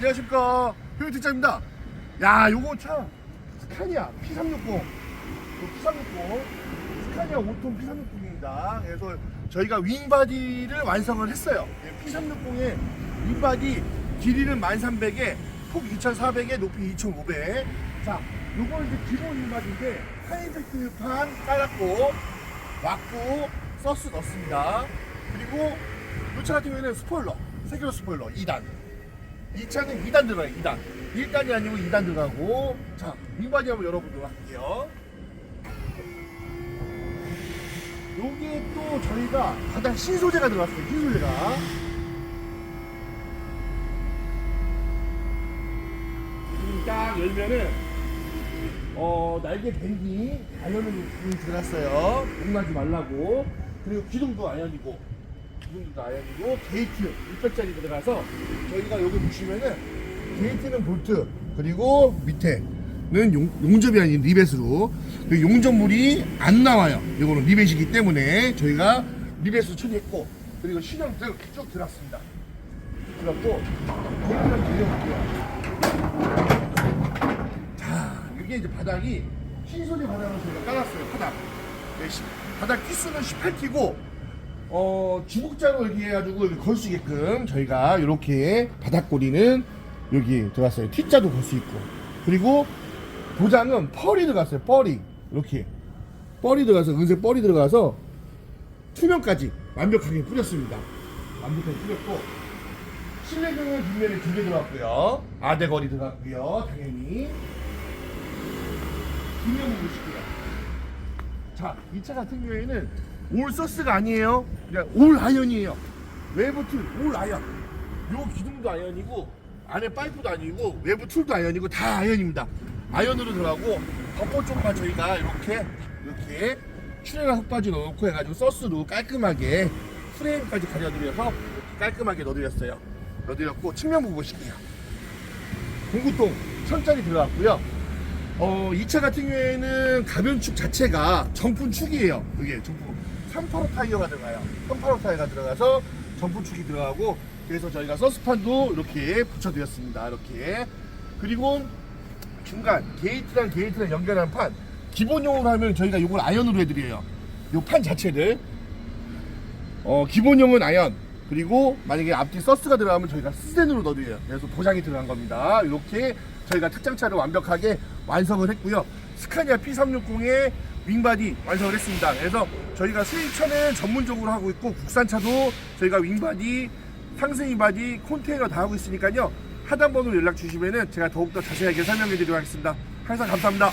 안녕하십니까. 효유팀장입니다. 야 요거 차. 스카니아 P360 P360 스카니아 5톤 P360입니다. 그래서 저희가 윙바디를 완성을 했어요. P360의 윙바디 길이는 1300에 폭 2400에 높이 2500 자 요거 이제 기본 윙바디인데 하이백트판 깔았고 왔고 서스 넣습니다. 그리고 이차 같은 경우에는 스포일러 세계로 스포일러 2단 이 차는 2단 들어가요 2단. 1단이 아니고 2단 들어가고. 자 윙바디 한번 열어보도록 할게요. 요게 또 저희가 가장 신소재가 들어갔어요 신소재가. 딱 열면은 어 날개 밴딩 아연은 들어갔어요. 용나지 말라고. 그리고 기둥도 아연이고 기둥도 아연이고 게이트 600짜리 들어가서 저희가 여기 보시면은 게이트는 볼트 그리고 밑에는 용, 용접이 아닌 리벳으로 그 용접물이 안 나와요 이거는 리벳이기 때문에 저희가 리벳으로 처리했고 그리고 신형 쭉, 쭉 들었습니다 들었고 게이트를 돌려볼게요 자, 이게 이제 바닥이 신소재 바닥을 저희가 깔았어요. 바닥. 네, 시- 바닥 키수는 18T고 어, 주먹자로 이렇게 해가지고 걸 수 있게끔 저희가 이렇게 바닥고리는 여기 들어갔어요. T자도 걸 수 있고 그리고 도장은 펄이 들어갔어요. 펄이 이렇게 펄이 들어가서 은색 펄이 들어가서 투명까지 완벽하게 뿌렸습니다. 완벽하게 뿌렸고 실내등은 뒷면에 두 개 들어갔고요. 아대거리 들어갔고요. 당연히. 뒷면 보실게요. 자, 이 차 같은 경우에는 올 서스가 아니에요. 올 아이언이에요. 외부 툴, 올 아이언. 요 기둥도 아이언이고, 안에 파이프도 아니고, 외부 툴도 아이언이고, 다 아이언입니다. 아이언으로 들어가고, 덮어 쪽만 저희가 이렇게, 이렇게, 출혈한 흙바지 넣고 해가지고, 서스로 깔끔하게 프레임까지 가려드려서, 깔끔하게 넣어드렸어요. 넣어드렸고, 측면 보고 보실게요. 공구통 천짜리 들어갔고요. 어, 이 차 같은 경우에는 가변축 자체가 정품축이에요. 그게 정품. 385 타이어가 들어가요. 385 타이어가 들어가서 정품축이 들어가고 그래서 저희가 서스판도 이렇게 붙여드렸습니다. 이렇게. 그리고 중간 게이트랑 게이트랑 연결하는 판 기본용으로 하면 저희가 이걸 아연으로 해드려요. 이 판 자체를 어, 기본용은 아연 그리고 만약에 앞뒤 서스가 들어가면 저희가 스텐으로 넣어드려요 그래서 도장이 들어간 겁니다 이렇게 저희가 특장차를 완벽하게 완성을 했고요 스카니아 P360의 윙바디 완성을 했습니다. 그래서 저희가 수입차는 전문적으로 하고 있고 국산차도 저희가 윙바디 상승 바디 컨테이너 다 하고 있으니까요. 하단 번호로 연락 주시면은 제가 더욱더 자세하게 설명해 드리도록 하겠습니다. 항상 감사합니다